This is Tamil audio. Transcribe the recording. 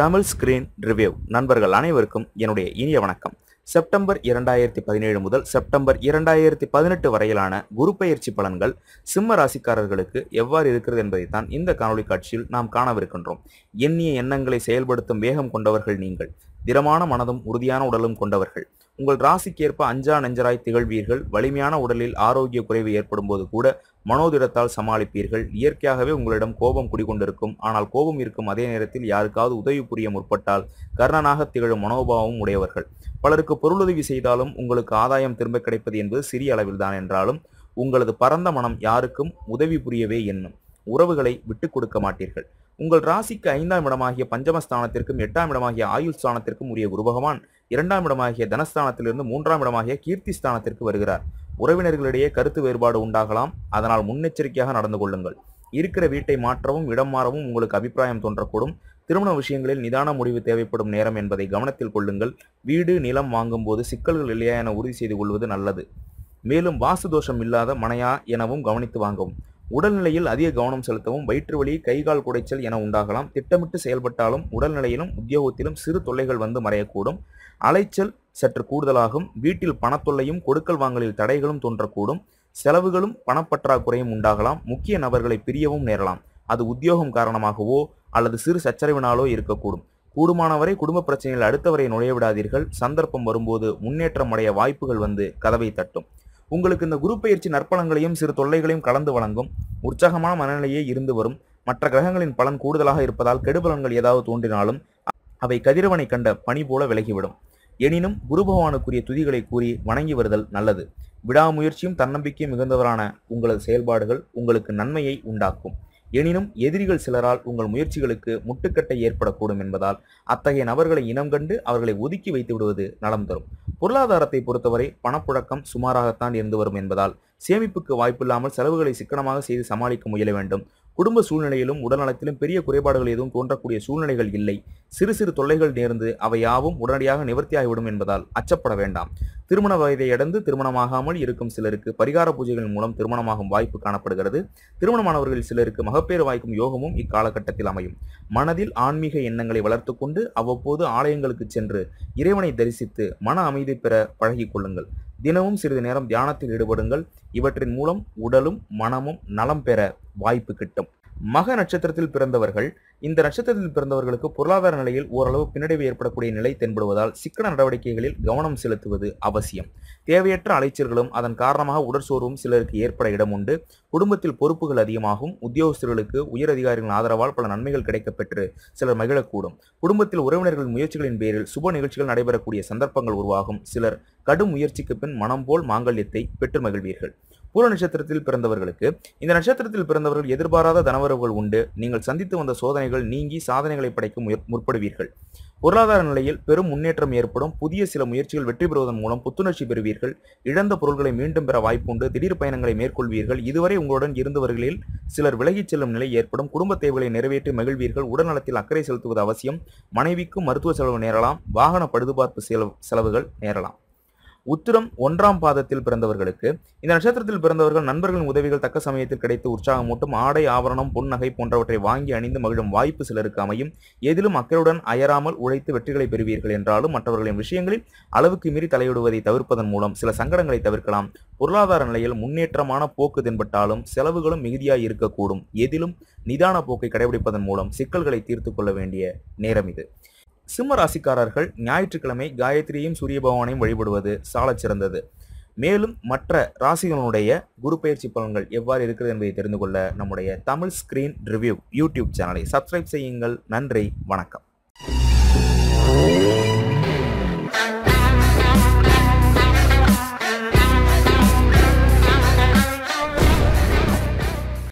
தமிழ் ஸ்கிரீன் ரிவ்யூ நண்பர்கள் அனைவருக்கும் என்னுடைய இனிய வணக்கம். செப்டம்பர் இரண்டாயிரத்தி பதினேழு முதல் செப்டம்பர் இரண்டாயிரத்தி பதினெட்டு வரையிலான குரு பயிற்சி பலன்கள் சிம்ம ராசிக்காரர்களுக்கு எவ்வாறு இருக்கிறது என்பதைத்தான் இந்த காணொலி காட்சியில் நாம் காணவிருக்கின்றோம். எண்ணிய எண்ணங்களை செயல்படுத்தும் வேகம் கொண்டவர்கள் நீங்கள். திடமான மனதும் உறுதியான உடலும் கொண்டவர்கள். உங்கள் ராசிக்கேற்ப அஞ்சா நெஞ்சராய் திகழ்வீர்கள். வலிமையான உடலில் ஆரோக்கிய குறைவு ஏற்படும் போது கூட மனோதிடத்தால் சமாளிப்பீர்கள். இயற்கையாகவே உங்களிடம் கோபம் குடிகொண்டிருக்கும். ஆனால் கோபம் இருக்கும் அதே நேரத்தில் யாருக்காவது உதவி புரிய முற்பட்டால் கர்ணனாக திகழும் மனோபாவம் உடையவர்கள். பலருக்கு பொருளுதவி செய்தாலும் உங்களுக்கு ஆதாயம் திரும்ப கிடைப்பது என்பது சிறிய அளவில்தான் என்றாலும் உங்களது பரந்த மனம் யாருக்கும் உதவி புரியவே எண்ணும். உறவுகளை விட்டுக் கொடுக்க மாட்டீர்கள். உங்கள் ராசிக்கு ஐந்தாம் இடமாகிய பஞ்சமஸ்தானத்திற்கும் எட்டாம் இடமாகிய ஆயுள் ஸ்தானத்திற்கும் உரிய குரு பகவான் இரண்டாம் இடமாகிய தனஸ்தானத்திலிருந்து மூன்றாம் இடமாகிய கீர்த்தி ஸ்தானத்திற்கு வருகிறார். உறவினர்களிடையே கருத்து வேறுபாடு உண்டாகலாம். அதனால் முன்னெச்சரிக்கையாக நடந்து கொள்ளுங்கள். இருக்கிற வீட்டை மாற்றவும் இடம் மாறவும் உங்களுக்கு அபிப்பிராயம் தோன்றக்கூடும். திருமண விஷயங்களில் நிதான முடிவு தேவைப்படும் நேரம் என்பதை கவனத்தில் கொள்ளுங்கள். வீடு நிலம் வாங்கும் போது சிக்கல்கள் இல்லையா என உறுதி செய்து கொள்வது நல்லது. மேலும் வாசு தோஷம் இல்லாத மனையா எனவும் கவனித்து வாங்கவும். உடல்நிலையில் அதிக கவனம் செலுத்தவும் வயிற்று வலி கைகால் குடைச்சல் என உண்டாகலாம். திட்டமிட்டு செயல்பட்டாலும் உடல்நிலையிலும் உத்தியோகத்திலும் சிறு தொல்லைகள் வந்து மறையக்கூடும். அலைச்சல் சற்று கூடுதலாகும். வீட்டில் பணத்தொல்லையும் கொடுக்கல் வாங்கலில் தடைகளும் தோன்றக்கூடும். செலவுகளும் பணப்பற்றாக்குறையும் உண்டாகலாம். முக்கிய நபர்களை பிரியவும் நேரலாம். அது உத்தியோகம் காரணமாகவோ அல்லது சிறு சச்சரவினாலோ இருக்கக்கூடும். கூடுமானவரை குடும்ப பிரச்சனையில் அடுத்தவரை நுழைய விடாதீர்கள். சந்தர்ப்பம் வரும்போது முன்னேற்றம் அடைய வாய்ப்புகள் வந்து கதவை தட்டும். உங்களுக்கு இந்த குரு பயிற்சி நற்பலங்களையும் சிறு தொல்லைகளையும் கலந்து வழங்கும். உற்சாகமான மனநிலையே இருந்து வரும். மற்ற கிரகங்களின் பலன் கூடுதலாக இருப்பதால் கெடுபலன்கள் ஏதாவது தோன்றினாலும் அவை கதிரவனை கண்ட பனி போல விலகிவிடும். எனினும் குரு பகவானுக்குரிய துதிகளை கூறி வணங்கி வருதல் நல்லது. விடாமுயற்சியும் தன்னம்பிக்கையும் மிகுந்தவரான உங்களது செயல்பாடுகள் உங்களுக்கு நன்மையை உண்டாக்கும். எனினும் எதிரிகள் சிலரால் உங்கள் முயற்சிகளுக்கு முட்டுக்கட்டை ஏற்படக்கூடும் என்பதால் அத்தகைய நபர்களை இனம் கண்டு அவர்களை ஒதுக்கி வைத்து விடுவது நலம் தரும். பொருளாதாரத்தை பொறுத்தவரை பணப்புழக்கம் சுமாராகத்தான் இருந்து வரும் என்பதால் சேமிப்புக்கு வாய்ப்பில்லாமல் செலவுகளை சிக்கனமாக செய்து சமாளிக்க முயல வேண்டும். குடும்ப சூழ்நிலையிலும் உடல்நலத்திலும் பெரிய குறைபாடுகள் எதுவும் தோன்றக்கூடிய சூழ்நிலைகள் இல்லை. சிறு சிறு தொல்லைகள் நேர்ந்து அவை யாவும் உடனடியாக நிவர்த்தியாகிவிடும் என்பதால் அச்சப்பட வேண்டாம். திருமண வயதை அடைந்து திருமணமாகாமல் இருக்கும் சிலருக்கு பரிகார பூஜைகள் மூலம் திருமணமாகும் வாய்ப்பு காணப்படுகிறது. திருமணமானவர்கள் சிலருக்கு மகப்பேறு வாய்க்கும் யோகமும் இக்காலகட்டத்தில் அமையும். மனதில் ஆன்மீக எண்ணங்களை வளர்த்து கொண்டு அவ்வப்போது ஆலயங்களுக்கு சென்று இறைவனை தரிசித்து மன அமைதி பெற பழகிக் கொள்ளுங்கள். தினமும் சிறிது நேரம் தியானத்தில் ஈடுபடுங்கள். இவற்றின் மூலம் உடலும் மனமும் நலம் பெற வாய்ப்பு கிட்டும். மக நட்சத்திரத்தில் பிறந்தவர்கள் இந்த நட்சத்திரத்தில் பிறந்தவர்களுக்கு பொருளாதார நிலையில் ஓரளவு பின்னடைவு ஏற்படக்கூடிய நிலை தென்படுவதால் சிக்கன நடவடிக்கைகளில் கவனம் செலுத்துவது அவசியம். தேவையற்ற அலைச்சல்களும் அதன் காரணமாக உடற்சோர்வும் சிலருக்கு ஏற்பட இடம் உண்டு. குடும்பத்தில் பொறுப்புகள் அதிகமாகும். உத்தியோகஸ்தர்களுக்கு உயர் அதிகாரிகளின் ஆதரவால் பல நன்மைகள் கிடைக்கப்பெற்று சிலர் மகிழக்கூடும். குடும்பத்தில் உறவினர்கள் முயற்சிகளின் பேரில் சுப நிகழ்ச்சிகள் நடைபெறக்கூடிய சந்தர்ப்பங்கள் உருவாகும். சிலர் கடும் முயற்சிக்கு பின் மனம் போல் மாங்கல்யத்தை பெற்று மகிழ்வீர்கள் பூர நட்சத்திரத்தில் பிறந்தவர்களுக்கு இந்த நட்சத்திரத்தில் பிறந்தவர்கள் எதிர்பாராத தனவரவுகள் உண்டு. நீங்கள் சந்தித்து வந்த சோதனைகள் நீங்கி சாதனைகளை படைக்க முயற் முற்படுவீர்கள். பொருளாதார நிலையில் பெரும் முன்னேற்றம் ஏற்படும். புதிய சில முயற்சிகள் வெற்றி பெறுவதன் மூலம் புத்துணர்ச்சி பெறுவீர்கள். இழந்த பொருட்களை மீண்டும் பெற வாய்ப்புண்டு. திடீர் பயணங்களை மேற்கொள்வீர்கள். இதுவரை உங்களுடன் இருந்தவர்களில் சிலர் விலகிச் செல்லும் நிலை ஏற்படும். குடும்ப தேவைகளை நிறைவேற்றி மகிழ்வீர்கள். உடல்நலத்தில் அக்கறை செலுத்துவது அவசியம். மனைவிக்கும் மருத்துவ செலவு நேரலாம். வாகன பழுதுபார்ப்பு செலவு செலவுகள் நேரலாம். உத்திரம் ஒன்றாம் பாதத்தில் பிறந்தவர்களுக்கு இந்த நட்சத்திரத்தில் பிறந்தவர்கள் நண்பர்களின் உதவிகள் தக்க சமயத்தில் கிடைத்து உற்சாகமூட்டும் ஆடை ஆவரணம் பொன்னகை போன்றவற்றை வாங்கி அணிந்து மகிழும் வாய்ப்பு சிலருக்கு அமையும். எதிலும் அக்கறையுடன் அயராமல் உழைத்து வெற்றிகளை பெறுவீர்கள் என்றாலும் மற்றவர்களின் விஷயங்களில் அளவுக்கு மீறி தலையிடுவதை தவிர்ப்பதன் மூலம் சில சங்கடங்களை தவிர்க்கலாம். பொருளாதார நிலையில் முன்னேற்றமான போக்கு தென்பட்டாலும் செலவுகளும் மிகுதியாய் இருக்கக்கூடும். எதிலும் நிதான போக்கை கடைபிடிப்பதன் மூலம் சிக்கல்களை தீர்த்து கொள்ள வேண்டிய நேரம் இது. சிம்ம ராசிக்காரர்கள் ஞாயிற்றுக்கிழமை காயத்ரியும் சூரிய பகவானையும் வழிபடுவது சாலச் சிறந்தது. மேலும் மற்ற ராசிகளுடைய குரு பயிற்சி பலன்கள் எவ்வாறு இருக்கிறது என்பதை தெரிந்து கொள்ள நம்முடைய தமிழ் ஸ்கிரீன் ரிவ்யூ யூடியூப் சேனலை சப்ஸ்கிரைப் செய்யுங்கள். நன்றி வணக்கம்.